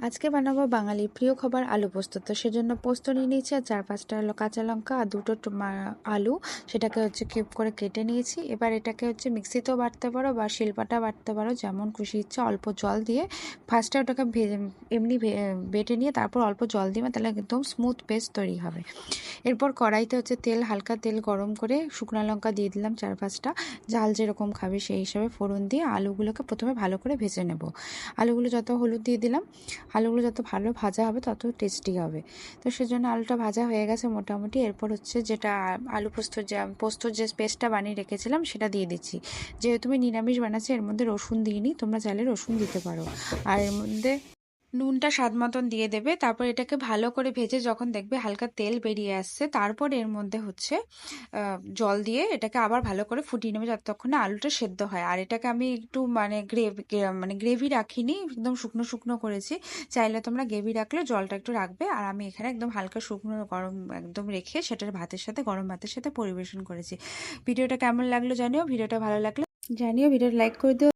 আজকে বানাবো বাঙালির প্রিয় খাবার আলু পোস্ত। তো সেজন্য পোস্ত নিয়ে নিয়েছি, আর চার পাঁচটা কাঁচা লঙ্কা আর দুটো আলু। সেটাকে হচ্ছে কিউব করে কেটে নিয়েছি। এবার এটাকে হচ্ছে মিক্সিতেও বাটতে পারো বা শিলপাটা বাটতে পারো, যেমন খুশি ইচ্ছে অল্প জল দিয়ে। ফার্স্টে ওটাকে ভেজে এমনি বেটে নিয়ে তারপর অল্প জল দিবে, তাহলে একদম স্মুথ পেস্ট তৈরি হবে। এরপর কড়াইতে হচ্ছে তেল, হালকা তেল গরম করে শুকনো লঙ্কা দিয়ে দিলাম চার পাঁচটা। ঝাল যেরকম খাবে সেই হিসাবে ফোড়ন দিয়ে আলুগুলোকে প্রথমে ভালো করে ভেজে নেব। আলুগুলো যত হলুদ দিয়ে দিলাম আলুগুলো যত ভালো ভাজা হবে, তত টেস্টি হবে। তো সেজন্য আলুটা ভাজা হয়ে গেছে মোটামুটি। এরপর হচ্ছে যেটা আলু পোস্তর যে পোস্তর যে পেস্টটা বানিয়ে রেখেছিলাম, সেটা দিয়ে দিচ্ছি। যেহেতু আমি নিরামিষ বানাচ্ছি, এর মধ্যে রসুন দিইনি, তোমরা চাইলে রসুন দিতে পারো। আর এর মধ্যে নুনটা স্বাদ মতন দিয়ে দেবে। তারপর এটাকে ভালো করে ভেজে যখন দেখবে হালকা তেল বেরিয়ে আসছে, তারপর এর মধ্যে হচ্ছে জল দিয়ে এটাকে আবার ভালো করে ফুটিয়ে নেবে যতক্ষণ আলুটা সেদ্ধ হয়। আর এটাকে আমি একটু মানে গ্রেভি মানে গ্রেভি রাখিনি, একদম শুকনো শুকনো করেছি। চাইলে তোমরা গ্রেভি রাখলে জলটা একটু রাখবে। আর আমি এখানে একদম হালকা শুকনো গরম একদম রেখে সেটার ভাতের সাথে, গরম ভাতের সাথে পরিবেশন করেছি। ভিডিওটা কেমন লাগল জানিও। ভিডিওটা ভালো লাগল জানিও, ভিডিওটা লাইক করে দিও।